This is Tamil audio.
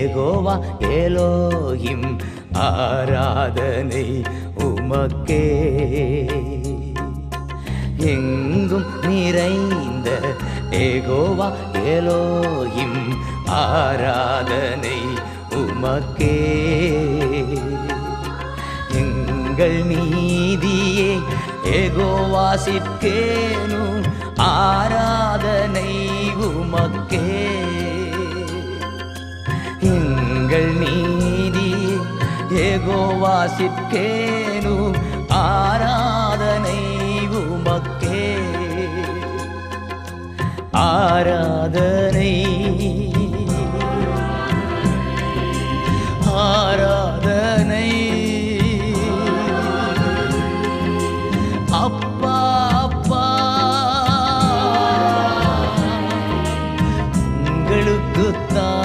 ஏகோவா ஏலோஹிம் ஆராதனை உமக்கே. எங்கும் நிறைந்த ஏகோவா ஏலோஹிம் ஆராதனை உமக்கே. எங்கள் நீதியே ஏகோவாசிற்கேனும் ஆராதனை உமக்கே. ஏகோவா சிற்கேனும் ஆராதனை உமக்கே. ஆராதனை. ஆராதனை. அப்பா அப்பா. உங்களுக்குத்தான்